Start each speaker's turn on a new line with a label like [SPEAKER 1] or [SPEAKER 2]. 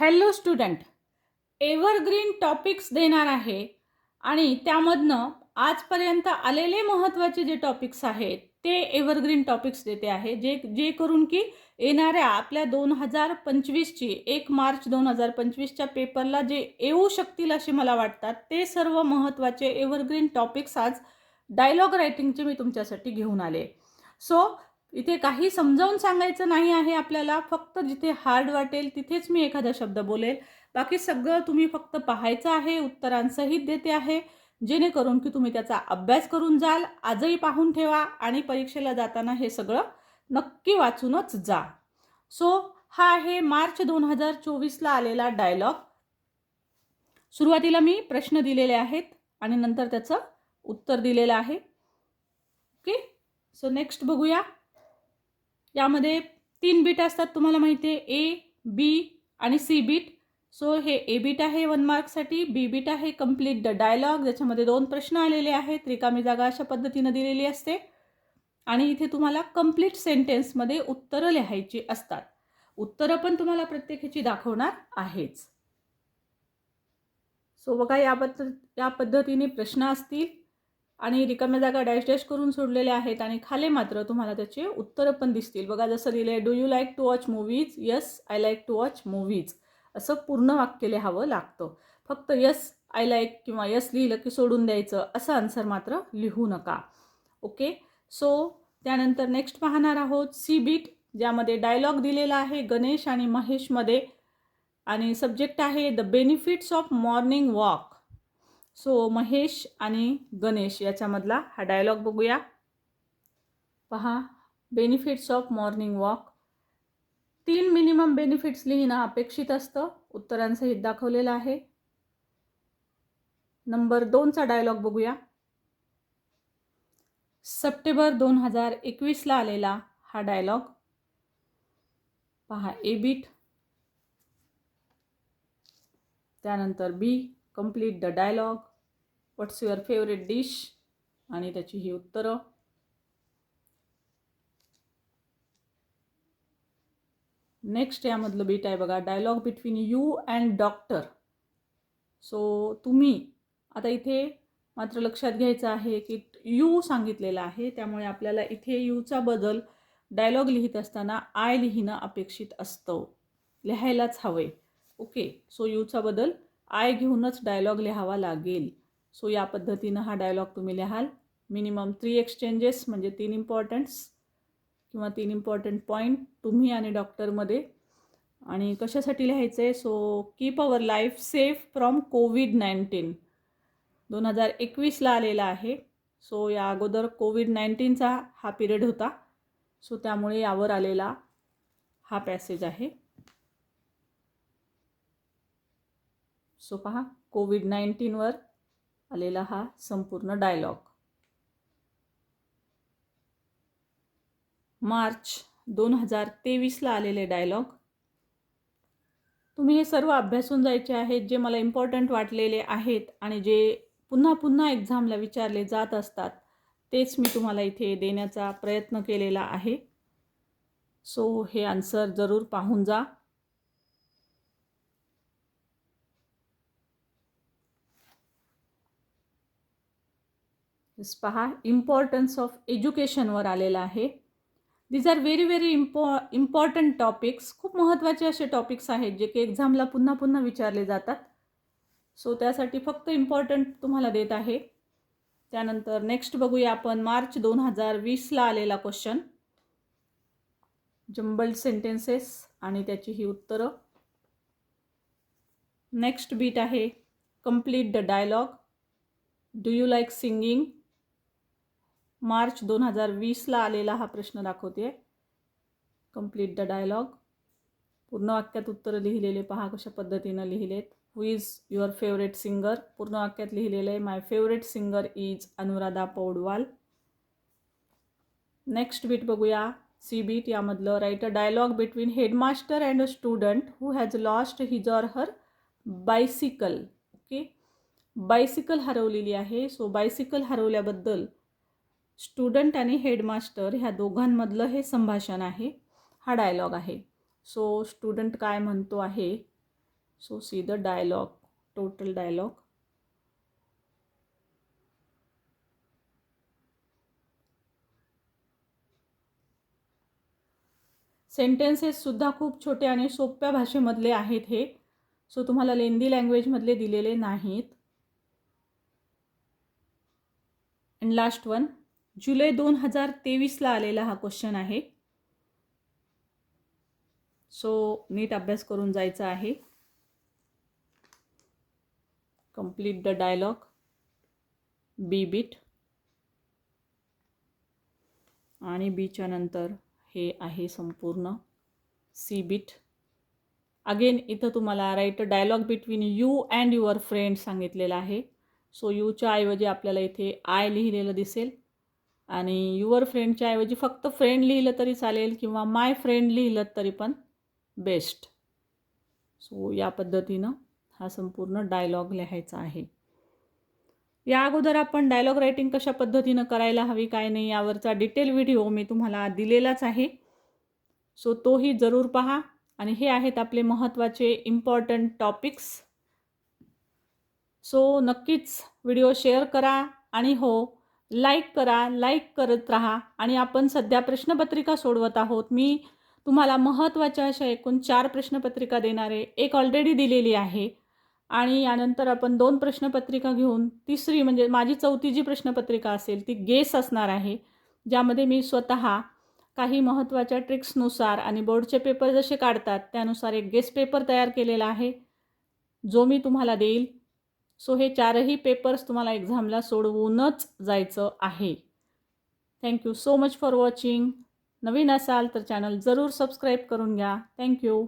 [SPEAKER 1] Hello student evergreen topics देणार आहे. आणि त्यामधनं आजपर्यंत आलेले महत्त्वाचे जे टॉपिक्स आहेत ते एव्हरग्रीन टॉपिक्स देते आहे. जे जे करून की येणाऱ्या आपल्या दोन हजार पंचवीसची एक मार्च दोन हजार पंचवीसच्या पेपरला जे येऊ शकतील असे मला वाटतात ते सर्व महत्त्वाचे एव्हरग्रीन टॉपिक्स आज डायलॉग रायटिंगचे मी तुमच्यासाठी घेऊन आले. सो इथे काही समजावून सांगायचं नाही आहे आपल्याला. फक्त जिथे हार्ड वाटेल तिथेच मी एखादा शब्द बोलेल. बाकी सगळं तुम्ही फक्त पाहायचं आहे उत्तरांसहित देते आहे. जेणेकरून की तुम्ही त्याचा अभ्यास करून जाल आजही पाहून ठेवा आणि परीक्षेला जाताना हे सगळं नक्की वाचूनच जा. सो हा आहे मार्च दोन हजार चोवीसला आलेला डायलॉग सुरुवातीला मी प्रश्न दिलेले आहेत आणि नंतर त्याचं उत्तर दिलेलं आहे. ओके सो नेक्स्ट बघूया. यामध्ये तीन बीट असतात तुम्हाला माहिती आहे ए बी आणि सी बीट. सो हे ए बीट आहे वन मार्कसाठी बी बीट आहे कंप्लीट द डायलॉग ज्याच्यामध्ये दोन प्रश्न आलेले आहेत रिकामी जागा अशा पद्धतीनं दिलेली असते. आणि इथे तुम्हाला कंप्लीट सेंटेन्समध्ये उत्तरं लिहायची असतात. उत्तरं पण तुम्हाला प्रत्येकाची दाखवणार आहेच. सो बघा या पद्ध या पद्धतीने प्रश्न असतील. आणि रिकाम्या जागा डॅश डॅश करून सोडलेल्या आहेत आणि खाली मात्र तुम्हाला त्याचे उत्तरं पण दिसतील. बघा जसं लिहिलं आहे do you like to watch movies yes I like to watch movies असं पूर्ण वाक्य लिहावं लागतं. फक्त यस आय लाईक किंवा यस लिहिलं की सोडून द्यायचं असं आन्सर मात्र लिहू नका. ओके? सो त्यानंतर नेक्स्ट पाहणार आहोत सी बीट ज्यामध्ये डायलॉग दिलेला आहे गणेश आणि महेशमध्ये. आणि सब्जेक्ट आहे the benefits of morning walk so Mahesh आणि गणेश याच्यामधला हा डायलॉग बघूया. पहा बेनिफिट्स ऑफ मॉर्निंग वॉक तीन मिनिमम बेनिफिट्स लिहिणं अपेक्षित असतं. उत्तरांसहित दाखवलेलं आहे. नंबर दोनचा डायलॉग बघूया. सप्टेंबर दोन हजार एकवीसला आलेला हा डायलॉग पहा ए बीट त्यानंतर B complete the dialogue what's your favourite dish आणि त्याची ही उत्तरं. नेक्स्ट यामधलं बीट आहे बघा dialogue between you and doctor so तुम्ही आता इथे मात्र लक्षात घ्यायचं आहे की यू सांगितलेलं आहे त्यामुळे आपल्याला इथे यूचा बदल डायलॉग लिहित असताना आय लिहिणं अपेक्षित असतं. लिहायलाच हवे ओके सो यूचा बदल आय घेऊनच डायलॉग लिहावा लागेल. सो या पद्धतीनं हा डायलॉग तुम्ही लिहाल. मिनिमम थ्री एक्सचेंजेस म्हणजे तीन इम्पॉर्टंट्स किंवा तीन इम्पॉर्टंट पॉईंट तुम्ही आणि डॉक्टरमध्ये आणि कशासाठी लिहायचं आहे so keep our life safe from covid nineteen दोन हजार एकवीसला आलेला आहे. सो या अगोदर कोविड नाईन्टीनचा हा पिरियड होता. सो त्यामुळे यावर आलेला हा पॅसेज आहे. सो पहा कोविड नाईन्टीनवर आलेला हा संपूर्ण डायलॉग मार्च दोन हजार तेवीसला आलेले डायलॉग तुम्ही हे सर्व अभ्यासून जायचे आहेत जे मला इम्पॉर्टंट वाटलेले आहेत आणि जे पुन्हा पुन्हा एक्झामला विचारले जात असतात तेच मी तुम्हाला इथे देण्याचा प्रयत्न केलेला आहे. सो हे आन्सर जरूर पाहून जा. पहा इम्पॉर्टन्स ऑफ एज्युकेशनवर आलेला आहे. दीज आर व्हेरी व्हेरी इम्पॉ इम्पॉर्टंट टॉपिक्स खूप महत्त्वाचे असे टॉपिक्स आहेत जे की एक्झामला पुन्हा पुन्हा विचारले जातात. सो त्यासाठी फक्त इम्पॉर्टंट तुम्हाला देत आहे. त्यानंतर नेक्स्ट बघूया आपण मार्च दोन हजार वीसला आलेला क्वेश्चन जंबल्ड सेंटेन्सेस आणि त्याची ही उत्तरं. नेक्स्ट बीट आहे. Complete the dialogue do you like singing March दोन हजार वीसला आलेला हा प्रश्न दाखवते. कंप्लीट द डायलॉग पूर्ण वाक्यात उत्तरं लिहिलेले पहा कशा पद्धतीनं लिहिलेत. Who is your favourite singer पूर्ण वाक्यात लिहिलेलं आहे my favourite singer is Anuradha Paudwal. Next beat बघूया. C bit यामधलं. Write a dialogue between headmaster and a student who has lost his or her bicycle okay bicycle हरवलेली आहे. So bicycle हरवल्याबद्दल student आणि headmaster ह्या दोघांमधलं हे संभाषण आहे. हा डायलॉग आहे. सो स्टुडंट काय म्हणतो आहे? So see the dialogue total dialogue. Sentences सुद्धा खूप छोटे आणि सोप्या भाषेमधले आहेत हे. सो तुम्हाला लेंदी लँग्वेजमधले दिलेले नाहीत. अँड लास्ट वन जुलै दोन हजार तेवीसला आलेला हा क्वेश्चन आहे. सो नीट अभ्यास करून जायचा आहे. Complete the dialogue B beat आणि बीच्या नंतर हे आहे संपूर्ण. सी बीट अगेन इथं तुम्हाला write dialogue between you and your friend सांगितलेलं आहे. सो यूच्या ऐवजी आपल्याला इथे आय लिहिलेलं दिसेल. आणि युअर फ्रेंडच्या ऐवजी फक्त फ्रेंड लिहिलं तरी चालेल किंवा माय फ्रेंड लिहिलं तरी पण बेस्ट. सो या पद्धतीनं हा संपूर्ण डायलॉग लिहायचा आहे. या अगोदर आपण डायलॉग रायटिंग कशा पद्धतीनं करायला हवी काय नाही यावरचा डिटेल व्हिडिओ मी तुम्हाला दिलेलाच आहे. सो तोही जरूर पहा. आणि हे आहेत आपले महत्त्वाचे इम्पॉर्टंट टॉपिक्स सो नक्कीच व्हिडिओ शेअर करा. आणि हो लाईक करा लाईक करत राहा आणि आपण सध्या प्रश्नपत्रिका सोडवत आहोत. मी तुम्हाला महत्त्वाच्या अशा एकूण चार प्रश्नपत्रिका देणारे एक ऑलरेडी दिलेली आहे. आणि यानंतर आपण दोन प्रश्नपत्रिका घेऊन तिसरी म्हणजे माझी चौथी जी प्रश्नपत्रिका असेल ती गेस असणार आहे ज्यामध्ये मी स्वतः काही महत्त्वाच्या ट्रिक्सनुसार आणि बोर्डचे पेपर जसे काढतात त्यानुसार एक गेस पेपर तयार केलेला आहे जो मी तुम्हाला देईल. सो हे चारही पेपर्स तुम्हाला एक्झामला सोडवूनच जायचं आहे. Thank you so much for watching नवीन असाल तर चॅनल जरूर सबस्क्राईब करून घ्या. थँक्यू